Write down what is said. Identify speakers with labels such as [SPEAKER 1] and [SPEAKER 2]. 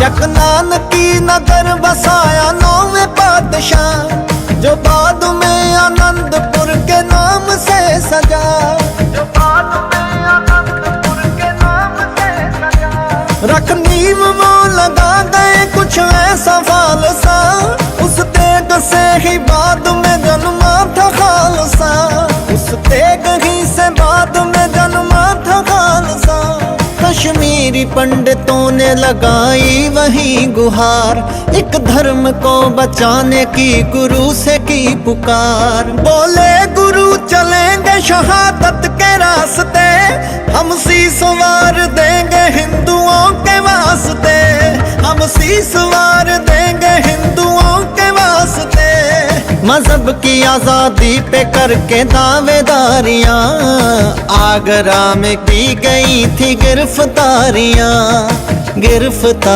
[SPEAKER 1] ਚਕ ਨਾਨਕੀ ਨਗਰ ਵਸਾਇਆ ਨੌਵੇਂ ਪਾਤਸ਼ਾਹ ਜੋ ਬਾਦ ਮੈਂ ਆਨੰਦਪੁਰ ਕੇ ਨਾਮ ਸੇ ਸਜਾ। ਜੋ ਬਾਦ ਮੈਂ ਆਨੰਦਪੁਰ ਕੇ ਨਾਮ ਸੇ ਸਜਾ। ਰਖ ਨੀਵ ਮੋ ਲਗਾ ਗਏ ਕੁਛ ਐਸਾ ਫਾਲਸਾ ਉਸ ਤੇ ਦਸੇ ਹੀ ਬਾਦ ਮੈਂ ਜਨਮਾ ਥਾ ਖਾਲਸਾ। ਉਸ ਤੇ ਗਹੀ कश्मीरी पंडितों ने लगाई वही गुहार। एक धर्म को बचाने की गुरु से की पुकार। बोले, गुरु, चलेंगे शहादत के रास्ते। हम सी वार देंगे हिंदुओं के वास्ते। हम शीस मज़हब की आज़ादी पे करके दावेदारियाँ। आगरा में की गई थी गिरफ्तारियाँ। गिरफ़्तार